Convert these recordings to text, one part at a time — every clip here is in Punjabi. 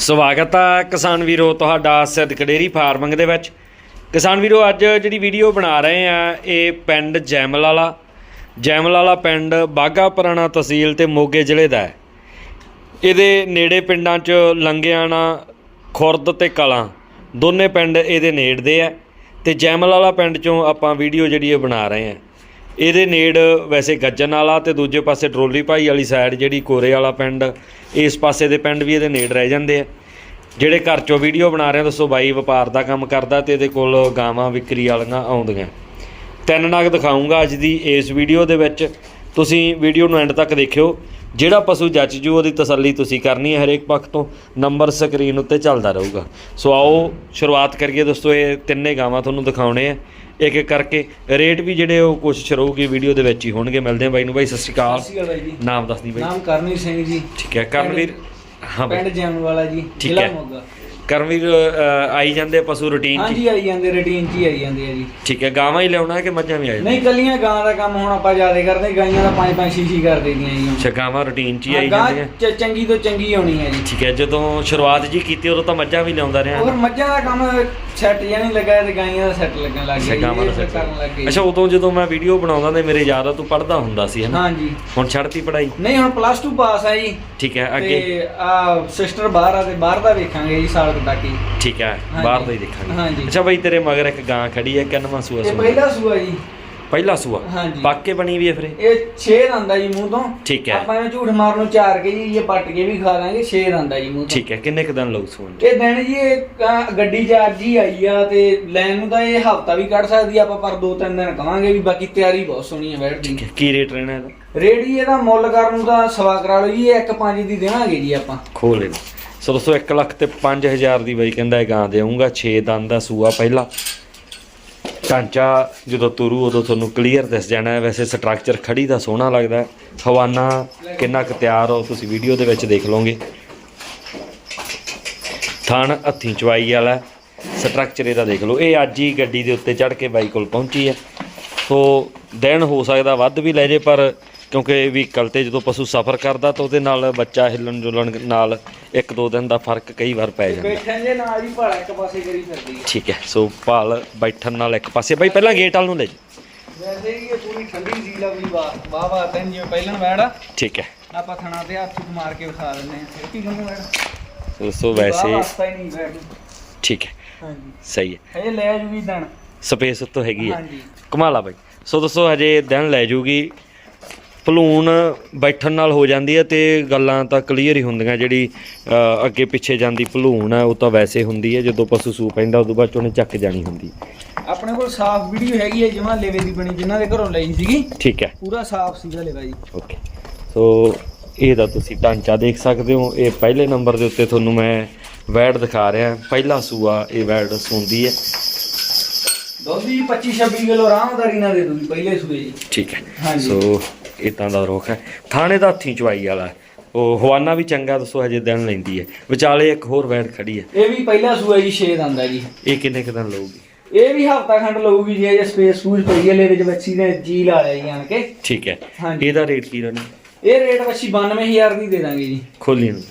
ਸਵਾਗਤ ਹੈ ਕਿਸਾਨ ਵੀਰੋ, ਤੁਹਾਡਾ ਸਿੱਧਕ ਡੇਅਰੀ ਫਾਰਮਿੰਗ ਦੇ ਵਿੱਚ। ਕਿਸਾਨ ਵੀਰੋ, ਅੱਜ ਜਿਹੜੀ ਵੀਡੀਓ ਬਣਾ ਰਹੇ ਆ, ਇਹ ਪਿੰਡ ਜੈਮਲ ਵਾਲਾ ਜੈਮਲ ਵਾਲਾ ਪਿੰਡ ਬਾਗਾ ਪੁਰਾਣਾ ਤਹਿਸੀਲ ਤੇ ਮੋਗੇ ਜ਼ਿਲ੍ਹੇ ਦਾ ਹੈ। ਇਹਦੇ ਨੇੜੇ ਪਿੰਡਾਂ 'ਚ ਲੰਗਿਆਣਾ, ਖੁਰਦ ਤੇ ਕਲਾਂ, ਦੋਨੇ ਪਿੰਡ ਇਹਦੇ ਨੇੜਦੇ ਆ। ਤੇ ਜੈਮਲ ਵਾਲਾ ਪਿੰਡ 'ਚੋਂ ਆਪਾਂ ਵੀਡੀਓ ਜਿਹੜੀ ਇਹ ਬਣਾ ਰਹੇ ਆ। ਇਹਦੇ ਨੇੜ ਵੈਸੇ ਗੱਜਣ ਵਾਲਾ ਤੇ ਦੂਜੇ ਪਾਸੇ ਡਰੋਲੀ ਭਾਈ ਵਾਲੀ ਸਾਈਡ ਜਿਹੜੀ ਕੋਰੇ ਵਾਲਾ ਪਿੰਡ, ਇਸ ਪਾਸੇ ਦੇ ਪਿੰਡ ਵੀ ਇਹਦੇ ਨੇੜ ਰਹਿ ਜਾਂਦੇ ਆ। ਜਿਹੜੇ ਘਰ 'ਚੋਂ ਵੀਡੀਓ ਬਣਾ ਰਹੇ ਦੱਸੋ ਬਾਈ ਵਪਾਰ ਦਾ ਕੰਮ ਕਰਦਾ ਤੇ ਇਹਦੇ ਕੋਲ ਗਾਵਾਂ ਵਿਕਰੀ ਵਾਲੀਆਂ ਆਉਂਦੀਆਂ। ਤਿੰਨ ਨਗ ਦਿਖਾਉਂਗਾ ਅੱਜ ਦੀ ਇਸ ਵੀਡੀਓ ਦੇ ਵਿੱਚ। ਤੁਸੀਂ ਵੀਡੀਓ ਨੂੰ ਐਂਡ ਤੱਕ ਦੇਖਿਓ। ਜਿਹੜਾ ਪਸ਼ੂ ਜੱਜ ਜੂ ਉਹਦੀ ਤਸੱਲੀ ਤੁਸੀਂ ਕਰਨੀ ਹੈ ਹਰੇਕ ਪੱਖ ਤੋਂ। ਨੰਬਰ ਸਕਰੀਨ ਉੱਤੇ ਚੱਲਦਾ ਰਹੂਗਾ। ਸੋ ਆਓ ਸ਼ੁਰੂਆਤ ਕਰੀਏ ਦੋਸਤੋ ਇਹ ਤਿੰਨੇ ਗਾਵਾਂ ਤੁਹਾਨੂੰ ਦਿਖਾਉਣੇ ਆ। ਇੱਕ ਇੱਕ ਕਰਕੇ। ਰੇਟ ਵੀ ਜਿਹੜੇ ਉਹ ਕੋਸ਼ਿਸ਼ ਰਹੂਗੀ ਵੀਡੀਓ ਦੇ ਵਿੱਚ ਹੀ ਹੋਣਗੇ। ਮਿਲਦੇ ਆ ਬਾਈ ਨੂੰ ਬਾਈ ਸਤਿ ਸ਼੍ਰੀ ਅਕਾਲ। ਨਾਮ ਦੱਸ ਦੀ ਬਾਈ। ਨਾਮ ਕਰਨਵੀਰ ਸਿੰਘ ਜੀ। ਠੀਕ ਹੈ ਕਰਨਵੀਰ ਹਾਂ ਪਿੰਡ ਵਾਲਾ ਜੀ ਜ਼ਿਲ੍ਹਾ। ਮੋਗਾ। ਕਰਨਵੀਰ ਅ, ਆਈ ਜਾਂਦੇ ਪਸ਼ੂ ਰੂਟੀਨ 'ਚ ਹਾਂਜੀ ਆਈ ਜਾਂਦੇ ਰੂਟੀਨ ਚ ਹੀ ਆਈ ਜਾਂਦੇ ਆ ਜੀ। ਠੀਕ ਹੈ ਗਾਵਾਂ ਹੀ ਲਿਆਉਣਾ ਹੈ ਕਿ ਮੱਝਾਂ ਵੀ ਆ ਜਾਂਦੀਆਂ? ਨਹੀਂ ਕੱਲੀਆਂ ਗਾਂ ਦਾ ਕੰਮ ਹੁਣ ਆਪਾਂ ਜ਼ਿਆਦਾ ਕਰਦੇ ਗਾਈਆਂ ਦਾ ਪੰਜ ਪੰਜ ਛੇ ਛੇ ਕਰ ਦੇਦੀਆਂ ਜੀ ਅੱਛਾ ਗਾਵਾਂ ਰੂਟੀਨ 'ਚ ਹੀ ਆਈ ਹਾਂ, ਗਾਂ ਜਾਂਦੀਆਂ? ਚ- ਚੰਗੀ ਤੋਂ ਚੰਗੀ ਆਉਣੀ ਹੈ ਜੀ। ਠੀਕ ਹੈ ਜਦੋਂ ਸ਼ੁਰੂਆਤ ਜੀ ਕੀਤੀ ਉਦੋਂ ਤਾਂ ਮੱਝਾਂ ਵੀ ਲਿਆਉਂਦਾ ਰਿਹਾ। ਹੋਰ ਮੱਝਾਂ ਦਾ ਕੰਮ ਸੈੱਟ ਜਾਂ ਨਹੀਂ ਲੱਗਾ ਤੇ ਗਾਈਆਂ ਦਾ ਸੈੱਟ ਲੱਗਣ ਲੱਗ ਅੱਛਾ ਗਿਆ ਗਾਵਾਂ ਦਾ ਇਹ set ਕਰਨ ਲੱਗ ਗਏ ਅੱਛਾ ਉਦੋਂ ਜਦੋਂ ਮੈਂ ਵੀਡੀਓ ਬਣਾਉਂਦਾ ਤੇ ਮੇਰੇ ਯਾਦ ਆ ਤੂੰ ਪੜਦਾ ਹੁੰਦਾ ਸੀ ਹਨਾ? ਹਾਂਜੀ। ਹੁਣ ਛੱਡਤੀ ਪੜਾਈ ਨਹੀਂ ਹੁਣ ਪਲੱਸ 2 ਪਾਸ ਆ ਜੀ। ਠੀਕ ਹੈ ਅੱਗੇ? ਤੇ ਆ ਸਿਸਟਰ ਬਾਹਰ ਆ ਤੇ ਬਾਹਰ ਦਾ ਵੇਖਾਂਗੇ ਜੀ ਸਾਲ ਕੁ ਹੀ ਠੀਕ ਹੈ। ਬਾਹਰ ਦਾ ਹੀ ਦੇਖਾਂਗੇ। ਹਾਂਜੀ। ਅੱਛਾ ਬਈ ਤੇਰੇ ਮਗਰ ਇੱਕ ਗਾਂ ਖੜੀ ਹੈ ਕਿੰਨਵਾਂ ਸੂਆ ਇਹ ਸੂਆ ਪਹਿਲਾ ਸੂਆ ਜੀ। ਪਹਿਲਾ ਸੂਆ? ਹਾਂਜੀ। ਪਾਕੇ ਬਣੀ ਵੀ ਹੈ ਫਿਰ ਇਹ? ਇਹ 6 ਦੰਦਾ ਜੀ ਮੂੰਹ ਤੋਂ। ਠੀਕ ਹੈ। ਆਪਾਂ ਇਹ ਝੂਠ ਮਾਰਨ ਨੂੰ ਚਾਰ ਕੇ ਜੀ ਇਹ ਪੱਟ ਕੇ ਵੀ ਖਾ ਲਾਂਗੇ 6 ਦੰਦਾ ਜੀ ਮੂੰਹ ਤੋਂ। ਠੀਕ ਹੈ ਕਿੰਨੇ ਕੁ ਦਿਨ ਲਊ ਸੂਣ? ਇਹ ਦਿਨ ਜੀ ਇਹ ਅਹ, ਗੱਡੀ 'ਚ ਅੱਜ ਹੀ ਆਈ ਆ ਤੇ ਲੈਣ ਨੂੰ ਤਾਂ ਇਹ ਹਫਤਾ ਵੀ ਕੱਢ ਸਕਦੀ ਆ ਆਪਾਂ ਪਰ ਦੋ ਤਿੰਨ ਦਿਨ ਕਵਾਂਗੇ ਵੀ ਬਾਕੀ ਤਿਆਰੀ ਬਹੁਤ ਸੋਹਣੀ ਹੈ ਬੈਠ ਦੀ। ਠੀਕ ਹੈ ਕੀ ਰੇਟ ਰਹਿਣਾ ਇਹਦਾ? ਰੇਡੀ ਇਹਦਾ ਮੁੱਲ ਕਰਨ ਨੂੰ ਤਾਂ ਸਵਾ ਕਰਾ ਲਓ ਜੀ ਇਹ ਇੱਕ ਪੰਜ ਦੀ ਦੇਵਾਂਗੇ ਜੀ ਆਪਾਂ। ਖੋਲ ਲੈ ਸੋ ਦੋਸਤੋ 1 ਲੱਖ ਤੇ 5000 ਦੀ ਬਾਈ ਕਹਿੰਦਾ ਇਹ ਗਾਂ ਦੇਊਂਗਾ 6 ਦੰਦ ਦਾ ਸੂਆ ਪਹਿਲਾ। ਢਾਂਚਾ ਜਦੋਂ ਤੁਰੂ, ਉਦੋਂ ਤੁਹਾਨੂੰ ਕਲੀਅਰ ਦਿਸ ਜਾਣਾ ਹੈ। ਵੈਸੇ ਸਟਰਕਚਰ ਖੜੀ ਦਾ ਸੋਹਣਾ ਲੱਗਦਾ ਹਵਾਨਾ ਕਿੰਨਾ ਕੁ ਤਿਆਰ ਹੋ, ਤੁਸੀਂ ਵੀਡੀਓ ਦੇ ਵਿੱਚ ਦੇਖ ਲਓਗੇ। ਥਣ ਹੱਥੀਂ ਚਵਾਈ ਵਾਲਾ ਸਟਰਕਚਰ ਇਹਦਾ ਦੇਖ ਲਓ। ਇਹ ਅੱਜ ਹੀ ਗੱਡੀ ਦੇ ਉੱਤੇ ਚੜ੍ਹ ਕੇ ਬਾਈ ਕੋਲ ਪਹੁੰਚੀ ਹੈ। ਸੋ ਦਿਨ ਹੋ ਸਕਦਾ ਵੱਧ ਵੀ ਲੈ ਜੇ, ਪਰ ਕਿਉਂਕਿ ਵਹੀਕਲ ਤੇ ਜਦੋਂ ਪਸ਼ੂ ਸਫ਼ਰ ਕਰਦਾ ਤਾਂ ਉਹਦੇ ਨਾਲ ਬੱਚਾ ਹਿੱਲਣ ਜੁਲਣ ਨਾਲ ਇੱਕ ਦੋ ਦਿਨ ਦਾ ਫ਼ਰਕ ਕਈ ਵਾਰ ਪੈ ਜਾਂਦਾ। ਬੈਠਣ ਦੇ ਨਾਲ ਹੀ ਭਾੜਾ ਇੱਕ ਪਾਸੇ ਕਰੀ ਫਿਰਦੀ ਹੈ। ਠੀਕ ਹੈ ਸੋ ਭਾਲ ਬੈਠਣ ਨਾਲ ਇੱਕ ਪਾਸੇ। ਬਾਈ ਪਹਿਲਾਂ ਗੇਟ ਵਾਲ ਨੂੰ ਲੈ ਜੀ ਵੈਸੇ ਹੀ ਇਹ ਪੂਰੀ ਠੰਡੀ ਸੀਲ ਆ ਵੀ ਵਾਹ ਵਾਹ ਵਾਹ ਤੈਨੂੰ ਜਿਵੇਂ ਪਹਿਲਾਂ ਬੈਠਾ ਠੀਕ ਹੈ। ਆਪਾਂ ਥਣਾ ਤੇ ਹੱਥ ਮਾਰ ਕੇ ਵਿਖਾ ਦਿੰਦੇ ਆ ਫਿਰ ਕੀ ਕਹਿੰਦੇ ਬੈਠ ਸੋ- ਸੋ ਵੈਸੇ ਵਾਸਤਾ ਹੀ ਨਹੀਂ ਬੈਠ ਠੀਕ ਹੈ। ਹਾਂਜੀ। ਸਹੀ ਹੈ। ਇਹ ਲੈ ਜੂਗੀ ਦਣ ਸਪੇਸ ਉੱਤੋਂ ਹੈਗੀ ਹੈ। ਹਾਂਜੀ। ਕਮਾਲਾ ਬਾਈ। ਸੋ ਦੋਸਤੋ ਹਜੇ ਦਿਨ ਲੈ ਜੂਗੀ। ਭਲੂਣ ਬੈਠਣ ਨਾਲ ਹੋ ਜਾਂਦੀ ਹੈ ਤੇ ਗੱਲਾਂ ਤਾਂ ਕਲੀਅਰ ਹੀ ਹੁੰਦੀਆਂ ਜਿਹੜੀ ਅੱਗੇ ਪਿੱਛੇ ਜਾਂਦੀ ਭਲੂਣ ਹੈ ਉਹ ਤਾਂ ਵੈਸੇ ਹੁੰਦੀ ਹੈ ਜਦੋਂ ਪਸ਼ੂ ਸੂ ਪੈਂਦਾ ਉਦੋਂ ਬਾਅਦ ਉਹਨੇ ਚੱਕ ਜਾਣੀ ਹੁੰਦੀ। ਆਪਣੇ ਕੋਲ ਸਾਫ਼ ਵੀਡੀਓ ਹੈਗੀ ਹੈ ਜਮਾ ਲੇਵੇ ਦੀ ਬਣੀ ਜਿਨ੍ਹਾਂ ਦੇ ਘਰੋਂ ਲਈ ਸੀਗੀ। ਠੀਕ ਹੈ। ਪੂਰਾ ਸਾਫ਼ ਸੀਗਾ ਲੇਵਾ ਜੀ। ਓਕੇ ਸੋ ਇਹਦਾ ਤੁਸੀਂ ਢਾਂਚਾ ਦੇਖ ਸਕਦੇ ਹੋ। ਇਹ ਪਹਿਲੇ ਨੰਬਰ ਦੇ ਉੱਤੇ ਤੁਹਾਨੂੰ ਮੈਂ ਵੈੜ ਦਿਖਾ ਰਿਹਾ। ਪਹਿਲਾ ਸੂਆ ਇਹ ਵੈੜ ਸੁੰਦੀ ਹੈ। ਦੁੱਧ ਜੀ 25 26 ਕਿਲੋ ਆਰਾਮਦਾਰੀ ਨਾਲ ਦੇ ਦੂਗੀ ਪਹਿਲੇ ਸੂਏ ਜੀ। ਠੀਕ ਹੈ। ਹਾਂਜੀ। ਸੋ ਇਦਾਂ ਦਾ ਰੋਖ ਹੈ। ਥਾਣੇ ਦਾ ਹੱਥੀਂ ਚਵਾਈ ਵਾਲਾ। ਉਹ ਹਵਾਨਾ ਵੀ ਚੰਗਾ ਦੱਸੋ ਹਜੇ ਦਿਨ ਲੈਂਦੀ ਹੈ। ਵਿਚਾਲੇ ਇੱਕ ਹੋਰ ਵੈੜ ਖੜੀ ਹੈ। ਇਹ ਵੀ ਪਹਿਲਾ ਸੂਆ ਜੀ 6 ਦੰਦਾ ਜੀ। ਇਹ ਕਿੰਨੇ ਕੁ ਦਿਨ ਲਊਗੀ? ਇਹ ਵੀ ਹਫਤਾ ਖੰਡ ਲਊਗੀ ਜੀ ਇਹ ਸਪੇਸ ਸੂਜ ਪਈ ਹੈ ਲੇਵੇ ਚ ਬੱਚੀ ਨੇ ਜੀ ਲਾ ਲਿਆ ਜੀ ਆਣ ਕੇ। ਠੀਕ ਹੈ। ਇਹਦਾ ਰੇਟ ਕੀ ਰਹਿਣਾ? ਇਹ ਰੇਟ ਬੱਚੀ 92000 ਦੀ ਦੇ ਦਾਂਗੇ ਜੀ। ਖੋਲੀ ਨੂੰ।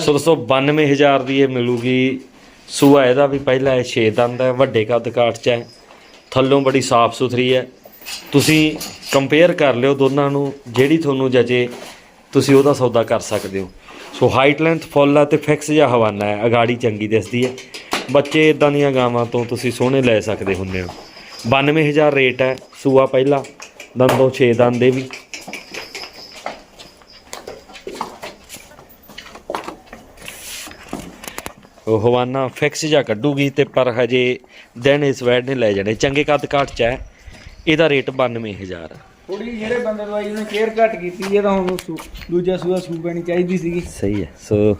ਸੋ ਦੋਸਤੋ 92000 ਦੀ ਇਹ ਮਿਲੂਗੀ। ਸੂਆ ਇਹਦਾ ਵੀ ਪਹਿਲਾ ਇਹ 6 ਦੰਦ ਹੈ ਵੱਡੇ ਕੱਦ ਕਾਠ ਚ ਹੈ। ਥੱਲੋਂ ਬੜੀ ਸਾਫ਼ ਸੁਥਰੀ ਹੈ। ਤੁਸੀਂ ਕੰਪੇਅਰ ਕਰ ਲਿਓ ਦੋਨਾਂ ਨੂੰ, ਜਿਹੜੀ ਤੁਹਾਨੂੰ ਜਚੇ, ਤੁਸੀਂ ਉਹਦਾ ਸੌਦਾ ਕਰ ਸਕਦੇ ਹੋ। ਸੋ ਹਾਈਟ ਲੈਂਥ ਫੁੱਲ ਹੈ ਤੇ ਫਿਕਸ ਜਿਹਾ ਹਵਾਨਾ ਹੈ, ਅਗਾੜੀ ਚੰਗੀ ਦਿਸਦੀ ਹੈ। ਬੱਚੇ ਇਦਾਂ ਦੀਆਂ ਗਾਵਾਂ ਤੋਂ ਤੁਸੀਂ ਸੋਹਣੇ ਲੈ ਸਕਦੇ ਹੁੰਦੇ ਹੋ। 92000 ਰੇਟ ਹੈ, ਸੂਆ ਪਹਿਲਾ, ਦੰਦੋਂ 6 ਦੰਦ ਦੇ ਵੀ। ਹਵਾਨਾ ਫਿਕਸ ਜਾਂ ਕੱਢੂਗੀ ਤੇ ਪਰ ਹਜੇ ਦਿਨ ਇਸ ਵੈਡ ਨੇ ਲੈ ਜਾਣੇ। ਚੰਗੇ ਕੱਦ ਕਾਠ ਚ ਹੈ। ਇਹਦਾ ਰੇਟ 92000 ਥੋੜੀ ਜਿਹੜੇ ਬੰਦੇ ਦਵਾਈ ਉਹਨੇ ਕੇਅਰ ਘੱਟ ਕੀਤੀ ਹੈ ਤਾਂ ਹੁਣ ਦੂਜਾ ਸੂਆ ਸੂ ਪੈਣੀ ਚਾਹੀਦੀ ਸੀਗੀ। ਸਹੀ ਹੈ। ਸੋ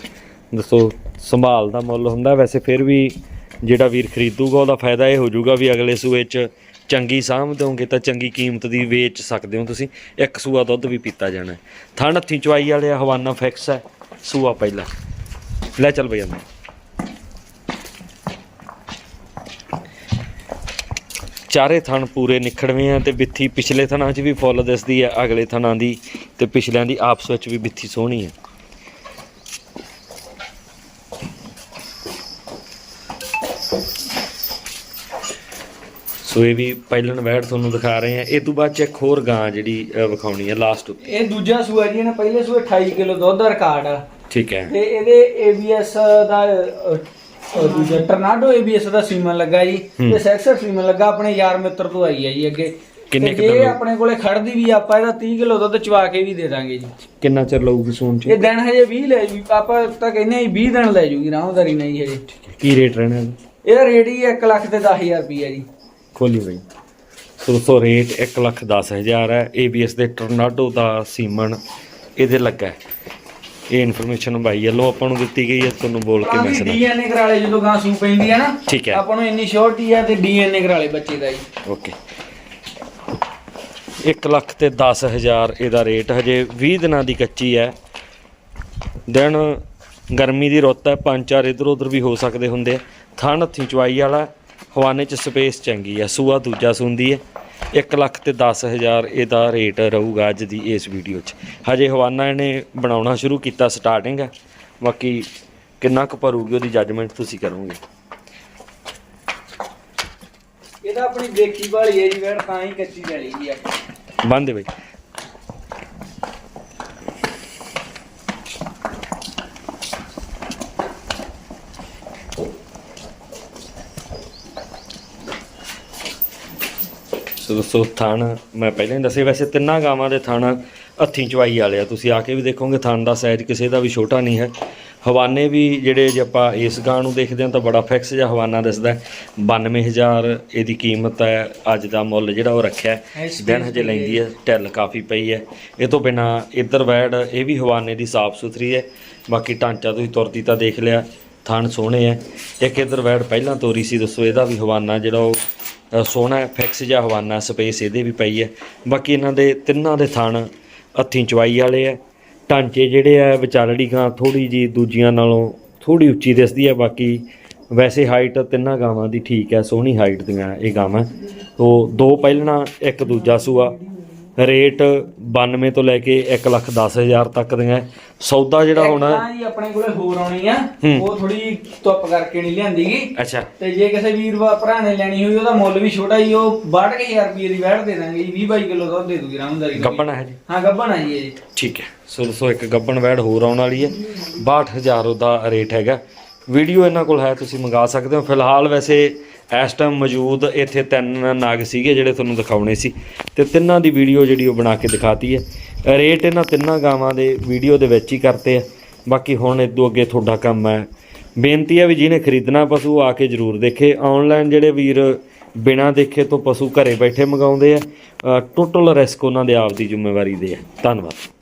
ਦੱਸੋ ਸੰਭਾਲ ਦਾ ਮੁੱਲ ਹੁੰਦਾ ਵੈਸੇ ਫਿਰ ਵੀ ਜਿਹੜਾ ਵੀਰ ਖਰੀਦੂਗਾ ਉਹਦਾ ਫਾਇਦਾ ਇਹ ਹੋ ਜਾਊਗਾ ਵੀ ਅਗਲੇ ਸੂਏ 'ਚ ਚੰਗੀ ਸਾਂਭ ਦਿਓਗੇ ਤਾਂ ਚੰਗੀ ਕੀਮਤ ਦੀ ਵੇਚ ਸਕਦੇ ਹੋ ਤੁਸੀਂ। ਇੱਕ ਸੂਆ ਦੁੱਧ ਵੀ ਪੀਤਾ ਜਾਣਾ। ਥਣ ਹੱਥੀਂ ਚਵਾਈ ਵਾਲੇ ਹਵਾਨਾ ਫਿਕਸ ਹੈ। ਸੂਆ ਪਹਿਲਾ। ਲੈ ਚੱਲ ਬਈ ਅੰਦਰ। ਚਾਰੇ ਥਣ ਪੂਰੇ ਨਿਖੜਵੇਂ ਆ ਤੇ ਵਿੱਥੀ ਪਿਛਲੇ ਥਣਾਂ 'ਚ ਵੀ ਫੁੱਲ ਦਿਸਦੀ ਆ ਅਗਲੇ ਥਣਾਂ ਦੀ ਤੇ ਪਿਛਲਿਆਂ ਦੀ ਆਪਸ ਵਿੱਚ ਵੀ ਵਿੱਥੀ ਸੋਹਣੀ ਆ। ਸੋ ਇਹ ਵੀ ਪਹਿਲਣ ਵੈੜ ਤੁਹਾਨੂੰ ਦਿਖਾ ਰਹੇ ਆ। ਇਹ ਤੋਂ ਬਾਅਦ ਚੈੱਕ ਹੋਰ ਗਾਂ ਜਿਹੜੀ ਵਿਖਾਉਣੀ ਆ ਲਾਸਟ ਉੱਤੇ। ਇਹ ਦੂਜਾ ਸੂਆ ਜੀ ਨੇ ਪਹਿਲੇ ਸੂਏ 28 ਕਿਲੋ ਦੁੱਧ ਰਿਕਾਰਡ ਠੀਕ ਹੈ। ਤੇ ਇਹਦੇ ABS ਦਾ ਦੂਜਾ ਟਰਨਾਡੋ ABS ਦਾ ਸੀਮਨ ਲੱਗਾ ਜੀ ਤੇ ਸੈਕਸਰ ਸੀਮਨ ਲੱਗਾ ਆਪਣੇ ਯਾਰ ਮਿੱਤਰ ਤੋਂ ਆਈ ਹੈ ਜੀ ਅੱਗੇ। ਕਿੰਨੇ ਕੁ ਜੇ ਆਪਣੇ ਕੋਲੇ ਖੜਦੀ ਵੀ ਆਪਾਂ ਇਹਦਾ 30 ਕਿਲੋ ਦੁੱਧ ਚਵਾ ਕੇ ਵੀ ਦੇ ਦਾਂਗੇ ਜੀ। ਕਿੰਨਾ ਚਿਰ ਲਊਗੀ ਸੂਣ ਚ? ਇਹ ਦਿਨ ਹਜੇ 20 ਲੈ ਜੂ ਆਪਾਂ ਤਾਂ ਕਹਿੰਦੇ ਆ 20 ਦਿਨ ਲੈ ਜੂਗੀ ਰਾਮਦਾਰੀ ਨਹੀਂ ਹਜੇ। ਕੀ ਰੇਟ ਰਹਿਣਾ ਇਹਦਾ? ਰੇਟ ਹੀ 1 ਲੱਖ ਤੇ 10000 ਰੁਪਈਆ ਜੀ। ਖੋਲੀ ਬਈ। ਸੋ ਦੋਸਤੋ ਰੇਟ 1 ਲੱਖ 10 ਹਜ਼ਾਰ ਹੈ। ABS ਦੇ ਟੋਰਨਾਡੋ ਦਾ ਸੀਮਨ ਇਹਦੇ ਲੱਗਾ ਹੈ। ਇਹ ਇਨਫੋਰਮੇਸ਼ਨ ਬਾਈ ਵੱਲੋਂ ਆਪਾਂ ਨੂੰ ਦਿੱਤੀ ਗਈ ਹੈ ਤੁਹਾਨੂੰ ਬੋਲ ਕੇ ਮੈਂ ਸੁਣਾ ਡੀਐਨਏ ਕਰਾਲੇ ਜਦੋਂ ਗਾਂ ਸੂ ਪੈਂਦੀ ਆ ਨਾ ਠੀਕ ਹੈ। ਆਪਾਂ ਨੂੰ ਇੰਨੀ ਸ਼ੋਰਟੀ ਆ ਤੇ ਡੀਐਨਏ ਕਰਾਲੇ ਬੱਚੇ ਦਾ ਜੀ। ਓਕੇ 1 ਲੱਖ ਤੇ 10 ਹਜ਼ਾਰ ਇਹਦਾ ਰੇਟ ਹਜੇ 20 ਦਿਨਾਂ ਦੀ ਕੱਚੀ ਹੈ। ਦਿਨ ਗਰਮੀ ਦੀ ਰੁੱਤ ਹੈ ਪੰਜ ਚਾਰ ਇਧਰ ਉਧਰ ਵੀ ਹੋ ਸਕਦੇ ਹੁੰਦੇ ਥਣ ਹੱਥੀ ਚਵਾਈ ਵਾਲਾ ਹਵਾਨੇ ਚ ਸਪੇਸ ਚੰਗੀ ਹੈ ਸੂਆ ਦੂਜਾ ਸੁੰਦੀ ਹੈ। 1 ਲੱਖ ਤੇ 10 ਹਜ਼ਾਰ ਇਹਦਾ ਰੇਟ ਰਹੂਗਾ ਅੱਜ ਦੀ ਇਸ ਵੀਡੀਓ 'ਚ। ਹਜੇ ਹਵਾਨਾ ਇਹਨੇ ਬਣਾਉਣਾ ਸ਼ੁਰੂ ਕੀਤਾ ਸਟਾਰਟਿੰਗ ਹੈ ਬਾਕੀ ਕਿੰਨਾ ਕੁ ਭਰੂਗੀ ਉਹਦੀ ਜੱਜਮੈਂਟ ਤੁਸੀਂ ਕਰੋਗੇ। ਇਹਦਾ ਆਪਣੀ ਦੇਖੀ ਵਾਲੀ ਹੈ ਜੀ ਵੇੜ ਤਾਂ ਹੀ ਕੱਚੀ ਲੈ ਲਈ ਜੀ ਆਪਾਂ ਬੰਦ ਬਈ। ਸੋ ਦੋਸਤੋ ਥਣ ਮੈਂ ਪਹਿਲਾਂ ਹੀ ਦੱਸਿਆ ਵੈਸੇ ਤਿੰਨਾਂ ਗਾਵਾਂ ਦੇ ਥਣ ਹੱਥੀਂ ਚਵਾਈ ਵਾਲੇ ਆ। ਤੁਸੀਂ ਆ ਕੇ ਵੀ ਦੇਖੋਗੇ ਥਣ ਦਾ ਸਾਈਜ਼ ਕਿਸੇ ਦਾ ਵੀ ਛੋਟਾ ਨਹੀਂ ਹੈ। ਹਵਾਨੇ ਵੀ ਜਿਹੜੇ ਜੇ ਆਪਾਂ ਇਸ ਗਾਂ ਨੂੰ ਦੇਖਦੇ ਹਾਂ ਤਾਂ ਬੜਾ ਫਿਕਸ ਜਿਹਾ ਹਵਾਨਾ ਦਿਸਦਾ ਹੈ। 92000 ਇਹਦੀ ਕੀਮਤ ਹੈ ਅੱਜ ਦਾ ਮੁੱਲ ਜਿਹੜਾ ਉਹ ਰੱਖਿਆ ਦਿਨ ਹਜੇ। ਲੈਂਦੀ ਹੈ ਢਿੱਲ ਕਾਫੀ ਪਈ ਹੈ। ਇਹ ਤੋਂ ਬਿਨਾ ਇੱਧਰ ਵੈੜ ਇਹ ਵੀ ਹਵਾਨੇ ਦੀ ਸਾਫ਼ ਸੁਥਰੀ ਹੈ। ਬਾਕੀ ਢਾਂਚਾ ਤੁਸੀਂ ਤੁਰਦੀ ਤਾਂ ਦੇਖ ਲਿਆ ਥਣ ਸੋਹਣੇ ਹੈ। ਇੱਕ ਇੱਧਰ ਵੈੜ ਪਹਿਲਾਂ ਤੋਰੀ ਸੀ ਦੱਸੋ ਇਹਦਾ ਵੀ ਹਵਾਨਾ ਜਿਹੜਾ ਉਹ ਸੋਹਣਾ ਹੈ, ਫਿਕਸ ਜਿਹਾ ਹਵਾਨਾ, ਸਪੇਸ ਇਹਦੇ ਵੀ ਪਈ ਹੈ। ਬਾਕੀ ਇਹਨਾਂ ਦੇ ਤਿੰਨਾਂ ਦੇ ਥਣ ਹੱਥੀਂ ਚਵਾਈ ਵਾਲੇ ਹੈ। ਢਾਂਚੇ ਜਿਹੜੇ ਆ, ਵਿਚਾਲੜੀ ਗਾਂ ਥੋੜੀ ਜੀ ਦੂਜੀਆਂ ਨਾਲੋਂ ਥੋੜੀ ਉੱਚੀ ਦਿਸਦੀ ਹੈ। ਬਾਕੀ ਵੈਸੇ ਹਾਈਟ ਤਿੰਨਾਂ ਗਾਵਾਂ ਦੀ ਠੀਕ ਹੈ, ਸੋਹਣੀ ਹਾਈਟ ਦੀਆਂ ਇਹ ਗਾਵਾਂ। ਤੋਂ ਦੋ ਪਹਿਲਣਾ, ਇੱਕ ਦੂਜਾ ਸੂਆ। ਰੇਟ 92 ਤੋਂ ਲੈ ਕੇ 1 ਲੱਖ 10 ਹਜ਼ਾਰ ਤੱਕ ਦੀਆਂ ਹੈ। ਸੌਦਾ ਜਿਹੜਾ ਹੋਣਾ ਜੀ ਆਪਣੇ ਕੋਲੇ ਹੋਰ ਆਉਣੀ ਆ। ਉਹ ਥੋੜੀ ਧੁੱਪ ਕਰਕੇ ਨਹੀਂ ਲਿਆਂਦੀਗੀ ਅੱਛਾ। ਤੇ ਜੇ ਕਿਸੇ ਵੀਰ ਵਾ ਭਰਾ ਨੇ ਲੈਣੀ ਹੋਈ ਉਹਦਾ ਮੁੱਲ ਵੀ ਛੋਟਾ ਹੀ ਉਹ 62000 ਰੁਪਏ ਦੀ ਵੈੜ ਦੇ ਦਾਂਗੇ ਜੀ 20 22 ਕਿਲੋ ਦੁੱਧ ਦੇ ਦੂਗੀ ਰਾਮਦਾਰੀ। ਗੱਬਣ ਹੈ ਜੀ। ਹਾਂ ਗੱਬਣ ਆ ਜੀ। ਇਹ ਠੀਕ ਹੈ। ਸੋ ਦੋਸਤੋ ਇੱਕ ਗੱਬਣ ਵੈੜ ਹੋਰ ਆਉਣ ਵਾਲੀ ਹੈ। 62000 ਉਹਦਾ ਰੇਟ ਹੈਗਾ। ਵੀਡੀਓ ਇਹਨਾਂ ਕੋਲ ਹੈ ਤੁਸੀਂ ਮੰਗਾ ਸਕਦੇ ਹੋ। ਫਿਲਹਾਲ ਵੈਸੇ ਇਸ ਟਾਈਮ ਮੌਜੂਦ ਇੱਥੇ ਤਿੰਨ ਨਾਗ ਸੀਗੇ ਜਿਹੜੇ ਤੁਹਾਨੂੰ ਦਿਖਾਉਣੇ ਸੀ ਤੇ ਤਿੰਨਾਂ ਦੀ ਵੀਡੀਓ ਜਿਹੜੀ ਉਹ ਬਣਾ ਕੇ ਦਿਖਾਤੀ ਹੈ। ਰੇਟ ਇਹਨਾਂ ਤਿੰਨਾਂ ਗਾਵਾਂ ਦੇ ਵੀਡੀਓ ਦੇ ਵਿੱਚ ਹੀ ਕਰਤੇ ਆ। ਬਾਕੀ ਹੁਣ ਇਦੋਂ ਅੱਗੇ ਤੁਹਾਡਾ ਕੰਮ ਹੈ। ਬੇਨਤੀ ਹੈ ਵੀ ਜਿਹਨੇ ਖਰੀਦਣਾ ਪਸ਼ੂ ਆ ਕੇ ਜ਼ਰੂਰ ਦੇਖੇ। ਆਨਲਾਈਨ ਜਿਹੜੇ ਵੀਰ ਬਿਨਾਂ ਦੇਖੇ ਤੋਂ ਪਸ਼ੂ ਘਰੇ ਬੈਠੇ ਮੰਗਾਉਂਦੇ ਆ ਟੋਟਲ ਰਿਸਕ ਉਹਨਾਂ ਦੇ ਆਪ ਦੀ ਜ਼ਿੰਮੇਵਾਰੀ ਦੇ ਆ। ਧੰਨਵਾਦ।